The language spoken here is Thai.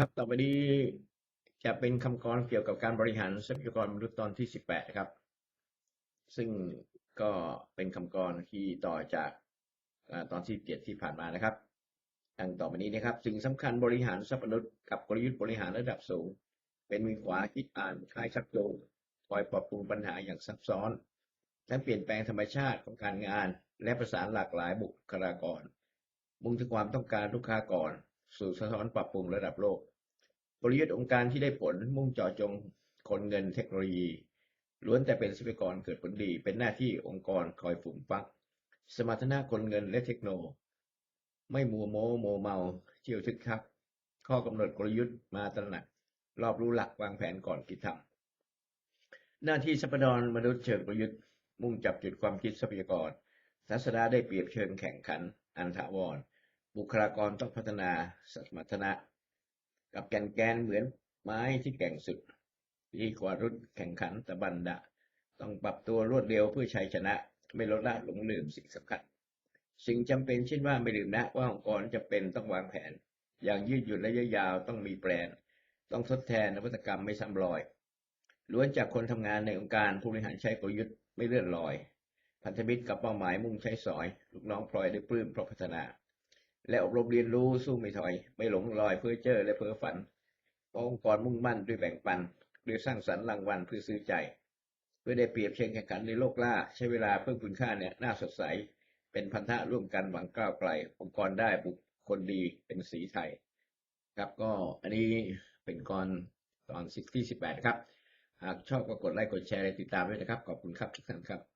ครับ ต่อไปนี้จะเป็นคำกรเกี่ยวกับการบริหารทรัพยากรมนุษย์ตอนที่สิบแปดครับ ซึ่งก็เป็นคำกรที่ต่อจากตอนที่เจ็ดที่ผ่านมานะครับ ดังต่อไปนี้นะครับ สิ่งสำคัญบริหารทรัพย์มนุษย์กับกลยุทธ์บริหารระดับสูง เป็นมือขวาคิดอ่านคลายชักโยงคอยปรับปรุงปัญหาอย่างซับซ้อนและเปลี่ยนแปลงธรรมชาติของการงาน และประสานหลากหลายบุคลากร มุ่งถึงความต้องการลูกค้าก่อน สู่สะท้อนปรับปรุงระดับโลก กลยุทธ์องค์การที่ได้ผลมุ่งเจาะจงคนเงินเทคโนโลยี ล้วนแต่เป็นทรัพยากรเกิดผลดี เป็นหน้าที่องค์กรคอยฝูมฟัก สมรรถนะคนเงินและเทคโน ไม่มัวโมโมเมาเที่ยวทึกทักข้อกำหนดกลยุทธ์มาตระหนัก รอบรู้หลักวางแผนก่อนกิจทำหน้าที่ทรัพยากรมนุษย์เชิงกลยุทธ์มุ่งจับจุดความคิดทรัพยากรทัศนะได้เปรียบเชิงแข่งขันอันถาวร บุคลากรต้องพัฒนาสมรรถนะ กับแกนแกนเหมือนไม้ที่แก่งสุดดีกว่ารุ่นแข่งขันตะบันดะ ต้องปรับตัวรวดเร็วเพื่อชัยชนะ ไม่ลดละหลงลืมสิ่งสำคัญสิ่งจำเป็นเช่นว่าไม่ลืมนะว่าองค์กรจะเป็นต้องวางแผน อย่างยืดหยุ่นระยะยาวต้องมีแปลน ต้องทดแทนนวัตกรรมไม่ซ้ำรอยล้วนจากคนทำงานในองค์การผู้บริหารใช้กลยุทธ์ไม่เลื่อนลอย พันธมิตรกับเป้าหมายมุ่งใช้สอย ลูกน้องพลอยได้ปลื้มเพราะพัฒนา และอบรมเรียนรู้สู้ไม่ถอย ไม่หลงลอยเพื่อเจอและเพ้อฝันองค์กรมุ่งมั่นด้วยแบ่งปันด้วยสร้างสรรค์รางวัลเพื่อซื้อใจ เพื่อได้เปรียบเชิงแข่งขันในโลกล่า ใช้เวลาเพิ่มคุณค่าเนี่ยน่าสดใส เป็นพันธะร่วมกันหวังก้าวไกล องค์กรได้บุคคลดีเป็นสีไทย ครับก็อันนี้เป็นกรตอนที่สิบแปดครับ หากชอบก็กดไลค์กดแชร์และติดตามด้วยนะครับ ขอบคุณครับทุกท่านครับ